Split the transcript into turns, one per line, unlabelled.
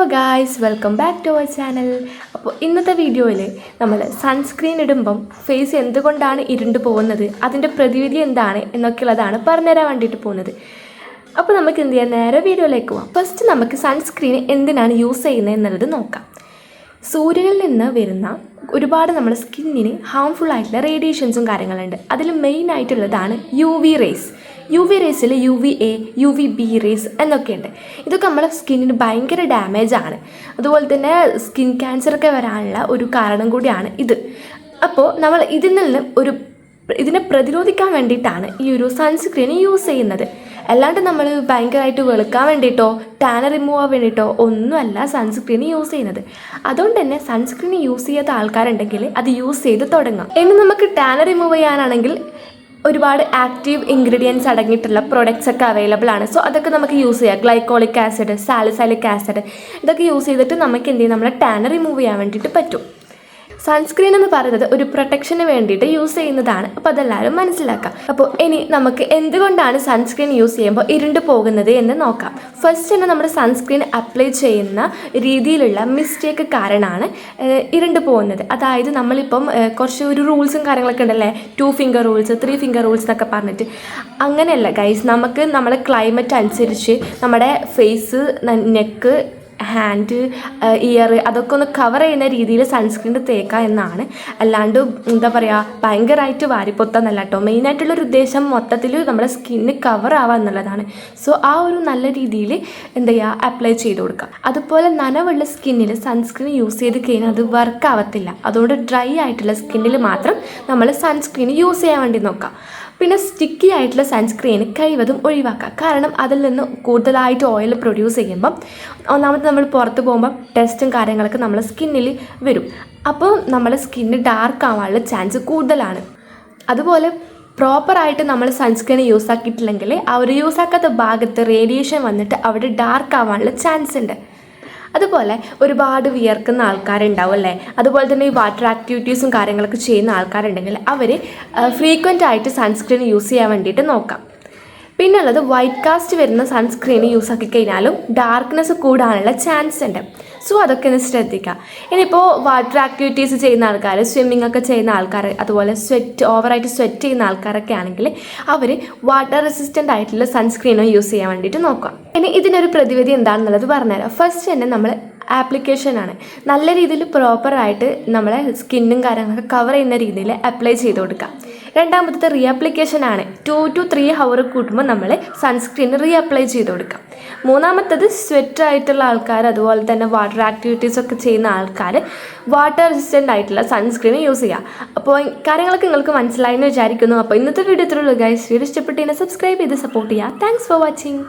Hello guys welcome back to our channel അപ്പോൾ ഇന്നത്തെ വീഡിയോയിൽ നമ്മൾ സൺസ്ക്രീൻ ഇടുമ്പം ഫേസ് എന്തുകൊണ്ടാണ് ഇരുണ്ട് പോകുന്നത്? അതിന്റെ പ്രതിവിധി എന്താണ്? എന്നൊക്കെയുള്ളതാണ് പറഞ്ഞുതരാൻ വേണ്ടിയിട്ട് പോകുന്നത്. അപ്പോൾ നമുക്ക് എന്ത് ചെയ്യാം? നേരെ വീഡിയോയിലേക്ക് പോവാം. ഫസ്റ്റ് നമുക്ക് സൺസ്ക്രീൻ എന്തിനാണ് യൂസ് ചെയ്യുന്നത് എന്നുള്ളത് നോക്കാം. സൂര്യനിൽ നിന്ന് വരുന്ന ഒരുപാട് നമ്മുടെ സ്കിന്നിന് ഹാംഫുൾ ആയിട്ടുള്ള റേഡിയേഷൻസും കാര്യങ്ങളുണ്ട്. അതിൽ മെയിൻ ആയിട്ടുള്ളതാണ് U V rays U V റേസിൽ U V A U V B rays എന്നൊക്കെയുണ്ട്. ഇതൊക്കെ നമ്മളെ സ്കിന്നിന് ഭയങ്കര ഡാമേജ് ആണ്. അതുപോലെ തന്നെ സ്കിൻ ക്യാൻസർ ഒക്കെ വരാനുള്ള ഒരു കാരണം കൂടിയാണ് ഇത്. അപ്പോൾ നമ്മൾ ഇതിൽ നിന്ന് ഒരു ഇതിനെ പ്രതിരോധിക്കാൻ വേണ്ടിയിട്ടാണ് ഈ ഒരു സൺസ്ക്രീൻ യൂസ് ചെയ്യുന്നത്. അല്ലാണ്ട് നമ്മൾ ഭയങ്കരമായിട്ട് വെളുക്കാൻ വേണ്ടിയിട്ടോ ടാന റിമൂവ് ആവാൻ വേണ്ടിയിട്ടോ ഒന്നുമല്ല സൺസ്ക്രീൻ യൂസ് ചെയ്യുന്നത്. അതുകൊണ്ട് തന്നെ സൺസ്ക്രീൻ യൂസ് ചെയ്യാത്ത ആൾക്കാരുണ്ടെങ്കിൽ അത് യൂസ് ചെയ്ത് തുടങ്ങാം. ഇനി നമുക്ക് ടാന റിമൂവ് ചെയ്യാനാണെങ്കിൽ ഒരുപാട് ആക്റ്റീവ് ഇൻഗ്രീഡിയൻസ് അടങ്ങിയിട്ടുള്ള പ്രൊഡക്ട്സ് ഒക്കെ അവൈലബിൾ ആണ്. സോ അതൊക്കെ നമുക്ക് യൂസ് ചെയ്യാം. ഗ്ലൈക്കോളിക് ആസിഡ് സാലിസാലിക് ആസിഡ് ഇതൊക്കെ യൂസ് ചെയ്തിട്ട് നമുക്ക് എന്ത് ചെയ്യും? നമ്മുടെ ടാൻ റിമൂവ് ചെയ്യാൻ വേണ്ടിയിട്ട് പറ്റും. സൺസ്ക്രീൻ എന്ന് പറയുന്നത് ഒരു പ്രൊട്ടക്ഷന് വേണ്ടിയിട്ട് യൂസ് ചെയ്യുന്നതാണ്. അപ്പോൾ അതെല്ലാവരും മനസ്സിലാക്കാം. അപ്പോൾ ഇനി നമുക്ക് എന്തുകൊണ്ടാണ് സൺസ്ക്രീൻ യൂസ് ചെയ്യുമ്പോൾ ഇരുണ്ട് പോകുന്നത് എന്ന് നോക്കാം. ഫസ്റ്റ് തന്നെ നമ്മുടെ സൺസ്ക്രീൻ അപ്ലൈ ചെയ്യുന്ന രീതിയിലുള്ള മിസ്റ്റേക്ക് കാരണമാണ് ഇരുണ്ട് പോകുന്നത്. അതായത് നമ്മളിപ്പം കുറച്ച് ഒരു റൂൾസും കാര്യങ്ങളൊക്കെ ഉണ്ടല്ലേ? Two finger rules three finger rules എന്നൊക്കെ പറഞ്ഞിട്ട്. അങ്ങനെയല്ല ഗൈസ് നമുക്ക് നമ്മുടെ ക്ലൈമറ്റ് അനുസരിച്ച് നമ്മുടെ ഫേസ് നെക്ക് ഹാൻഡ് ഇയർ അതൊക്കെ ഒന്ന് കവർ ചെയ്യുന്ന രീതിയിൽ സൺസ്ക്രീൻ തേക്കുക എന്നാണ്. അല്ലാണ്ട് എന്താ പറയുക ഭയങ്കരമായിട്ട് വാരിപ്പൊത്താന്നല്ല കേട്ടോ മെയിനായിട്ടുള്ളൊരു ഉദ്ദേശം മൊത്തത്തിൽ നമ്മുടെ സ്കിന്ന് കവർ ആവുക എന്നുള്ളതാണ്. സോ ആ ഒരു നല്ല രീതിയിൽ എന്താ ചെയ്യുക അപ്ലൈ ചെയ്ത് കൊടുക്കുക അതുപോലെ നനവുള്ള സ്കിന്നിൽ സൺസ്ക്രീൻ യൂസ് ചെയ്ത് കഴിഞ്ഞാൽ അത് വർക്ക് ആവത്തില്ല. അതുകൊണ്ട് ഡ്രൈ ആയിട്ടുള്ള സ്കിന്നിൽ മാത്രം നമ്മൾ സൺസ്ക്രീൻ യൂസ് ചെയ്യാൻ വേണ്ടി നോക്കാം. പിന്നെ സ്റ്റിക്കി ആയിട്ടുള്ള സൺസ്ക്രീൻ കഴിവതും ഒഴിവാക്കുക. കാരണം അതിൽ നിന്ന് കൂടുതലായിട്ട് ഓയിൽ പ്രൊഡ്യൂസ് ചെയ്യുമ്പം ഒന്നാമത് നമ്മൾ പുറത്ത് പോകുമ്പം ടെസ്റ്റും കാര്യങ്ങളൊക്കെ നമ്മളെ സ്കിന്നിൽ വരും. അപ്പോൾ നമ്മുടെ സ്കിന്ന് ഡാർക്ക് ആവാനുള്ള ചാൻസ് കൂടുതലാണ്. അതുപോലെ പ്രോപ്പറായിട്ട് നമ്മൾ സൺസ്ക്രീൻ യൂസ് ആക്കിയിട്ടില്ലെങ്കിൽ ആ ഒരു യൂസ് ആക്കാത്ത ഭാഗത്ത് റേഡിയേഷൻ വന്നിട്ട് അവിടെ ഡാർക്ക് ആവാനുള്ള ചാൻസ് ഉണ്ട്. അതുപോലെ ഒരുപാട് വിയർക്കുന്ന ആൾക്കാരുണ്ടാവും അല്ലേ അതുപോലെ തന്നെ ഈ വാട്ടർ ആക്ടിവിറ്റീസും കാര്യങ്ങളൊക്കെ ചെയ്യുന്ന ആൾക്കാരുണ്ടെങ്കിൽ അവർ ഫ്രീക്വന്റ് ആയിട്ട് സൺസ്ക്രീൻ യൂസ് ചെയ്യാൻ വേണ്ടിയിട്ട് നോക്കാം. പിന്നുള്ളത് വൈറ്റ് കാസ്റ്റ് വരുന്ന സൺസ്ക്രീൻ യൂസ് ആക്കി കഴിഞ്ഞാലും ഡാർക്ക്നെസ് കൂടാനുള്ള ചാൻസ് ഉണ്ട്. സോ അതൊക്കെ ഒന്ന് ശ്രദ്ധിക്കുക ഇനിയിപ്പോൾ വാട്ടർ ആക്ടിവിറ്റീസ് ചെയ്യുന്ന ആൾക്കാർ സ്വിമ്മിംഗ് ഒക്കെ ചെയ്യുന്ന ആൾക്കാർ അതുപോലെ സ്വെറ്റ് ഓവറായിട്ട് സ്വെറ്റ് ചെയ്യുന്ന ആൾക്കാരൊക്കെ ആണെങ്കിൽ അവർ വാട്ടർ റെസിസ്റ്റന്റ് ആയിട്ടുള്ള സൺസ്ക്രീനോ യൂസ് ചെയ്യാൻ വേണ്ടിയിട്ട് നോക്കുക. ഇനി ഇതിനൊരു പ്രതിവിധി എന്താണെന്നുള്ളത് പറഞ്ഞുതരാം. ഫസ്റ്റ് തന്നെ നമ്മൾ ആപ്ലിക്കേഷനാണ് നല്ല രീതിയിൽ പ്രോപ്പറായിട്ട് നമ്മളെ സ്കിന്നും കാര്യങ്ങളൊക്കെ കവർ ചെയ്യുന്ന രീതിയിൽ അപ്ലൈ ചെയ്ത് കൊടുക്കാം രണ്ടാമത്തത് റീഅപ്ലിക്കേഷൻ ആണ്. ടു ടു ത്രീ ഹവർ കൂട്ടുമ്പോൾ നമ്മൾ സൺസ്ക്രീൻ റീഅപ്ലൈ ചെയ്ത് കൊടുക്കാം. മൂന്നാമത്തത് സ്വെറ്റ് ആയിട്ടുള്ള ആൾക്കാർ അതുപോലെ തന്നെ വാട്ടർ ആക്ടിവിറ്റീസ് ഒക്കെ ചെയ്യുന്ന ആൾക്കാർ വാട്ടർ റെസിസ്റ്റന്റ് ആയിട്ടുള്ള സൺസ്ക്രീൻ യൂസ് ചെയ്യുക അപ്പോൾ കാര്യങ്ങളൊക്കെ നിങ്ങൾക്ക് മനസ്സിലായെന്ന് വിചാരിക്കുന്നു. അപ്പോൾ ഇന്നത്തെ വീഡിയോ ഇത്രയുള്ളൂ ഗൈസ് വീഡിയോ ഇഷ്ടപ്പെട്ട് സബ്സ്ക്രൈബ് ചെയ്ത് സപ്പോർട്ട് ചെയ്യുക താങ്ക്സ് ഫോർ വാച്ചിങ്